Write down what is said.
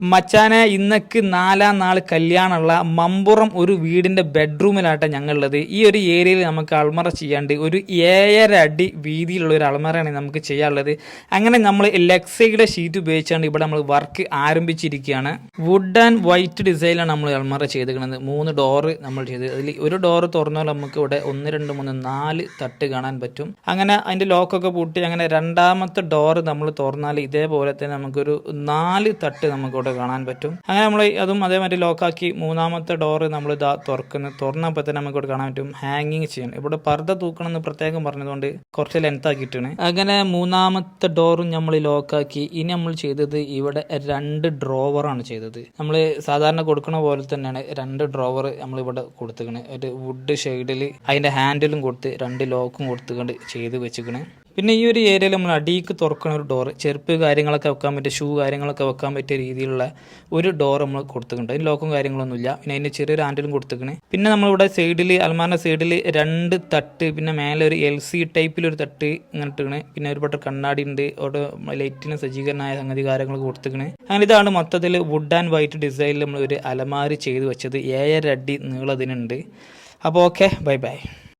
മച്ചാനെ ഇന്നക്ക് നാലാം നാൾ കല്യാണമുള്ള മമ്പുറം ഒരു വീടിന്റെ ബെഡ്റൂമിലാട്ടെ ഞങ്ങളുള്ളത്. ഈ ഒരു ഏരിയയിൽ നമുക്ക് അൾമറ ചെയ്യാണ്ട് ഒരു ഏഴര അടി വീതിയിലുള്ള ഒരു അൾമറയാണ് നമുക്ക് ചെയ്യാനുള്ളത്. അങ്ങനെ നമ്മൾ ലെക്സയുടെ ഷീറ്റ് ഉപയോഗിച്ചാണ് ഇവിടെ നമ്മൾ വർക്ക് ആരംഭിച്ചിരിക്കുകയാണ്. വുഡ് ആൻഡ് വൈറ്റ് ഡിസൈനിലാണ് നമ്മൾ അൾമറ ചെയ്തിരിക്കുന്നത്. മൂന്ന് ഡോറ് നമ്മൾ ചെയ്ത്. അതിൽ ഒരു ഡോറ് തുറന്നാൽ നമുക്ക് ഇവിടെ ഒന്ന് രണ്ട് മൂന്ന് നാല് തട്ട് കാണാൻ പറ്റും. അങ്ങനെ അതിന്റെ ലോക്കൊക്കെ പൂട്ടി അങ്ങനെ രണ്ടാമത്തെ ഡോറ് നമ്മൾ തുറന്നാൽ ഇതേപോലെ തന്നെ നമുക്കൊരു നാല് തട്ട് നമുക്ക് ഇവിടെ കാണാൻ പറ്റും. അങ്ങനെ നമ്മൾ അതും അതേമാതിരി ലോക്കാക്കി മൂന്നാമത്തെ ഡോറ് നമ്മൾ ഇതാ തുറക്കുന്നത് തുറന്നപ്പോൾ തന്നെ നമുക്ക് ഇവിടെ കാണാൻ പറ്റും ഹാങ്ങിങ് ചെയ്യണം ഇവിടെ പർദ്ദ തൂക്കണം എന്ന് പ്രത്യേകം പറഞ്ഞതുകൊണ്ട് കുറച്ച് ലെങ്ത് ആക്കിയിട്ടാണ്. അങ്ങനെ മൂന്നാമത്തെ ഡോറും നമ്മൾ ലോക്കാക്കി ഇനി നമ്മൾ ചെയ്തത് ഇവിടെ രണ്ട് ഡ്രോവറാണ് ചെയ്തത്. നമ്മൾ സാധാരണ കൊടുക്കുന്ന പോലെ തന്നെയാണ് രണ്ട് ഡ്രോവർ നമ്മൾ ഇവിടെ കൊടുത്തുക്കണ് ഒരു വുഡ് ഷെയ്ഡിൽ അതിന്റെ ഹാൻഡിലും കൊടുത്ത് രണ്ട് ലോക്കും കൊടുത്തുകൊണ്ട് ചെയ്ത് വെച്ചിക്കണ് പിന്നെ ഈ ഒരു ഏരിയയിൽ നമ്മൾ അടിയിക്ക് തുറക്കുന്ന ഒരു ഡോർ ചെരുപ്പ് കാര്യങ്ങളൊക്കെ വെക്കാൻ പറ്റിയ ഷൂ കാര്യങ്ങളൊക്കെ വെക്കാൻ പറ്റിയ രീതിയിലുള്ള ഒരു ഡോർ നമ്മൾ കൊടുത്തിട്ടുണ്ട്. അതിന് ലോക്കും കാര്യങ്ങളൊന്നുമില്ല പിന്നെ അതിന് ചെറിയൊരു ആൻഡിലും കൊടുത്തിക്കണ് പിന്നെ നമ്മളിവിടെ സൈഡിൽ അൽമാറിന്റെ സൈഡിൽ രണ്ട് തട്ട് പിന്നെ മേലെ ഒരു എൽ സി ടൈപ്പിലൊരു തട്ട് ഇങ്ങനെ ഇട്ടിക്കണ് പിന്നെ ഒരുപാട് കണ്ണാടി ഉണ്ട്. അവിടെ ലൈറ്റിന് സജ്ജീകരണമായ സംഗതി കാര്യങ്ങളൊക്കെ കൊടുത്തിക്കണ് അങ്ങനെ ഇതാണ് മൊത്തത്തിൽ വുഡ് ആൻഡ് വൈറ്റ് ഡിസൈനിൽ നമ്മൾ ഒരു അലമാരി ചെയ്ത് വെച്ചത്. ഏഴര അടി നീളതിനുണ്ട് അപ്പോൾ ഓക്കെ ബൈ ബൈ